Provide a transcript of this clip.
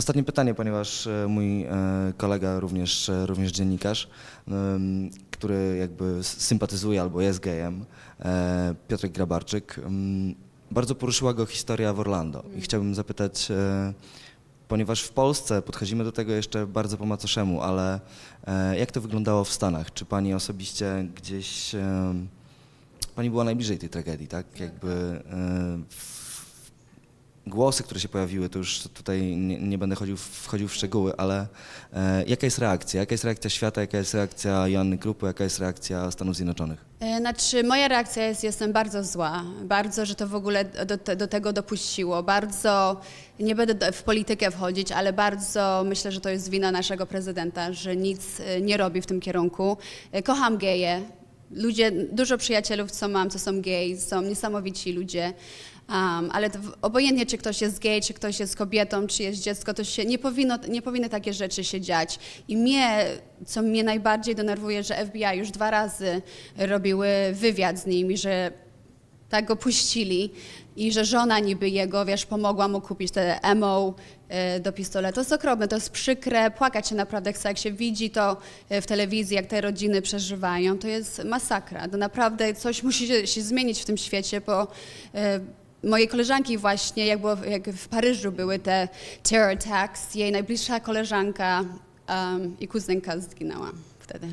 Ostatnie pytanie, ponieważ e, mój e, kolega, również, e, również dziennikarz, który jakby sympatyzuje albo jest gejem, Piotrek Grabarczyk, bardzo poruszyła go historia w Orlando. I chciałbym zapytać, ponieważ w Polsce podchodzimy do tego jeszcze bardzo po macoszemu, ale jak to wyglądało w Stanach? Czy pani osobiście gdzieś... Pani była najbliżej tej tragedii, tak? Jakby e, w- głosy, które się pojawiły, to już tutaj nie, nie będę chodził, wchodził w szczegóły, ale e, jaka jest reakcja? Jaka jest reakcja świata, jaka jest reakcja Joanny Krupy, jaka jest reakcja Stanów Zjednoczonych? E, Znaczy, moja reakcja jest, jestem bardzo zła. Bardzo, że to w ogóle do, do tego dopuściło. Bardzo, nie będę w politykę wchodzić, ale bardzo myślę, że to jest wina naszego prezydenta, że nic e, nie robi w tym kierunku. E, Kocham geje. Ludzie, dużo przyjacielów, co mam, co są gej, są niesamowici ludzie. Um, ale obojętnie, czy ktoś jest gej, czy ktoś jest kobietą, czy jest dziecko, to się nie powinno, nie powinny takie rzeczy się dziać. I mnie, co mnie najbardziej denerwuje, że FBI już dwa razy robiły wywiad z nim i że tak go puścili i że żona niby jego, wiesz, pomogła mu kupić te ammo e, do pistoletu. To jest okropne, to jest przykre, płakać się naprawdę chce, jak się widzi to e, w telewizji, jak te rodziny przeżywają, to jest masakra. To naprawdę coś musi się, się zmienić w tym świecie, bo e, Moje koleżanki właśnie, jak, było, jak w Paryżu były te terror attacks, jej najbliższa koleżanka um, i kuzynka zginęła wtedy.